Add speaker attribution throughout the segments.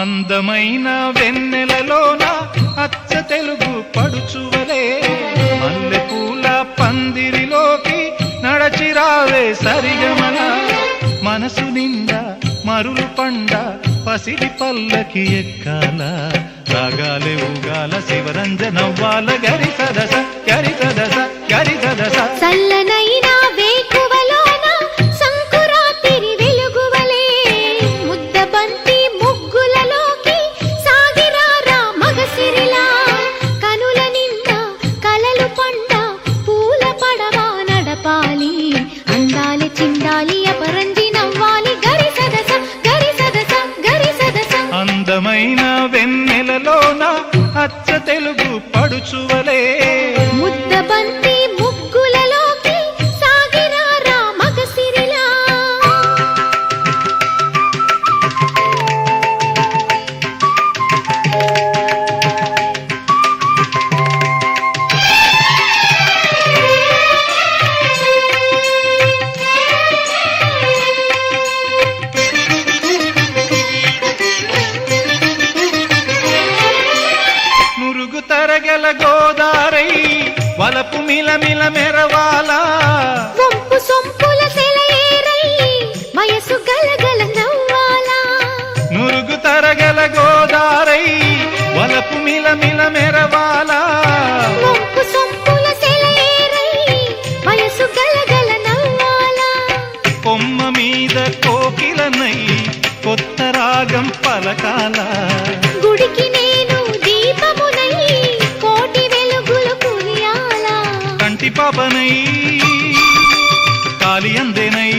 Speaker 1: అందమైన వెన్నెలలోన అచ్చ తెలుగు పడుచువలే. మల్లెపూల పందిరిలోకి నడచిరావే సరిగమన. మనసు నిండా మరులు పండ పసిడి పల్లకి ఎక్కాల. రాగాలే ఊగాల శివరంజనవ్వాల గరి సదస గరి సదస గరి సదస
Speaker 2: చల్లనైన నడపాలి అందాలి చిందాలి అపరంజి నవ్వాలి. గరి సదస గరి సదస గరి సదస.
Speaker 1: అందమైన వెన్న గోదారై వలపు మిలమిల మెరవాలా.
Speaker 2: వంపు సొంపుల సెలయేరై వయసు గలగల నవ్వాలా.
Speaker 1: నురుగు తరగల గోదారై వలపు మిలమిల మెరవాలా.
Speaker 2: వంపు సొంపుల సెలయేరై వయసు గలగల నవ్వాలా.
Speaker 1: కొమ్మ మీద కోకిలనై కొత్త రాగం పలకాల. పాపనై కాలి అందేనై.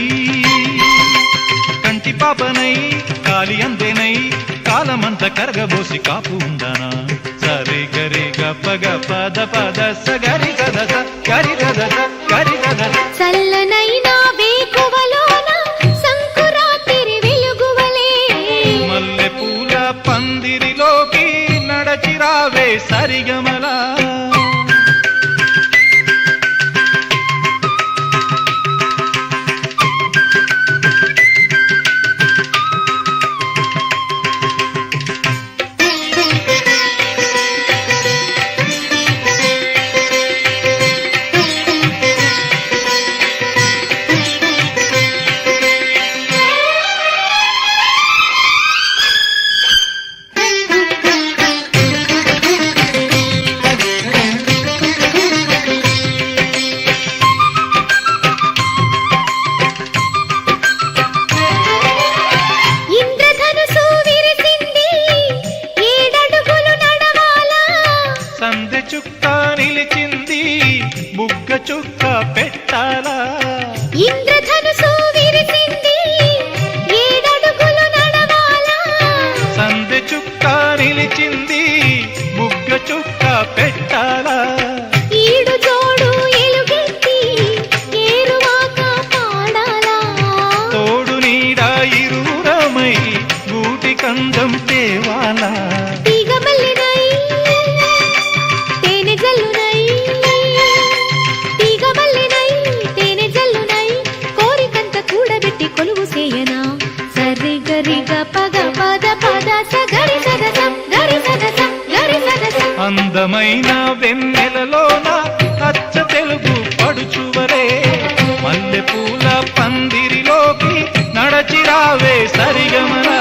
Speaker 1: కంటి పాపనై కాలి అందేనై. కాలమంత కరగబోసి కాపు ఉందనా? సరి గరి గప్ప గప్ప ద పద స గరి గద స గరి గద స గరి గద స.
Speaker 2: చల్లనైన వేకువలోన సంకురాతిరి వెలుగువలే.
Speaker 1: మల్లె పూల పందిరిలోకి నడచిరావే సరిగమలా. చుక్క నిలిచింది బుగ్గ చుక్క
Speaker 2: పె
Speaker 1: అందమైన వెన్నెలలోన అచ్చ తెలుగు పడుచువరే. మల్లెపూల పందిరిలోకి నడచిరావే సరిగమరా